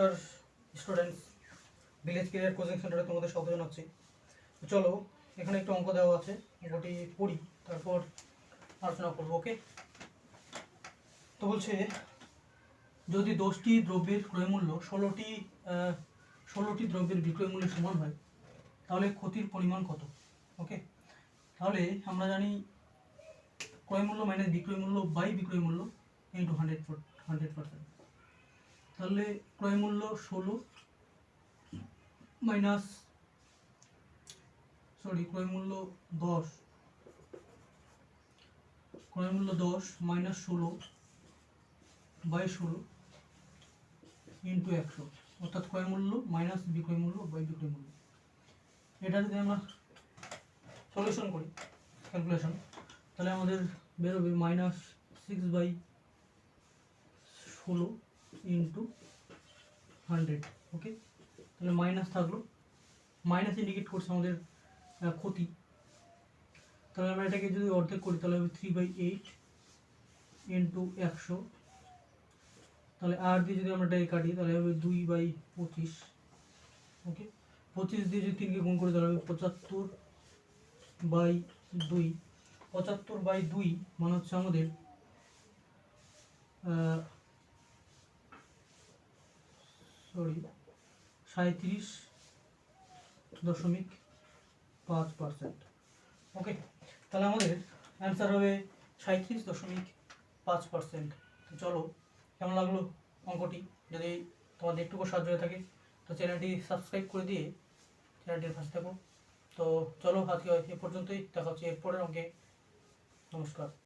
নমস্কার students village career coaching সেন্টারে তোমাদের স্বাগত জানাচ্ছি। চলো, এখানে একটা অঙ্ক দেওয়া আছে অঙ্কটি পড়ি, তারপর আলোচনা করব ওকে তো বলছে, যদি দশটি দ্রব্যের ক্রয়মূল্য ষোলোটি ষোলোটি দ্রব্যের বিক্রয় মূল্যের সমান হয়, তাহলে ক্ষতির পরিমাণ কত? ওকে তাহলে আমরা জানি ক্রয় মূল্য মাইনাস বিক্রয় মূল্য বাই বিক্রয় মূল্য ইন্টু হান্ড্রেড হান্ড্রেড পার্সেন্ট তাহলে ক্রয় মূল্য ষোলো মাইনাস সরি ক্রয় মূল্য দশ। ক্রয় মূল্য দশ মাইনাস ষোলো বাই ষোলো ইন্টু একশো। অর্থাৎ ক্রয় মূল্য মাইনাস বিক্রয় মূল্য বাই বিক্রয় মূল্য। এটা যদি আমরা সলিউশন করি, ক্যালকুলেশন, তাহলে আমাদের বেরোবে মাইনাস সিক্স বাই ষোলো ইন্টু হান্ড্রেড ওকে তাহলে মাইনাস থাকল। মাইনাস ইন্ডিকেট করছে আমাদের ক্ষতি। তাহলে আমরা এটাকে যদি অর্ধেক করি, তাহলে হবে থ্রি বাই এইট ইন্টু একশো। তাহলে আর দিয়ে যদি আমরা এটাকে কাটি, তাহলে হবে দুই বাই পঁচিশ ওকে পঁচিশ দিয়ে যদি তিনকে গুণ করি, তাহলে হবে পঁচাত্তর বাই দুই। পঁচাত্তর বাই দুই মানে হচ্ছে আমাদের সরি সাঁত্রিশ দশমিক পাঁচ পার্সেন্ট। ওকে তাহলে আমাদের অ্যান্সার হবে সাঁত্রিশ দশমিক পাঁচ পার্সেন্ট। চলো, কেমন লাগল অঙ্কটি? যদি তোমাদের একটুকু সাহায্য হয়ে থাকে, তো চ্যানেলটি সাবস্ক্রাইব করে দিয়ে চ্যানেলটির পাশে থাকো। তো চলো, আজকে এ পর্যন্তই। দেখা হচ্ছে এরপরের অঙ্কে। নমস্কার।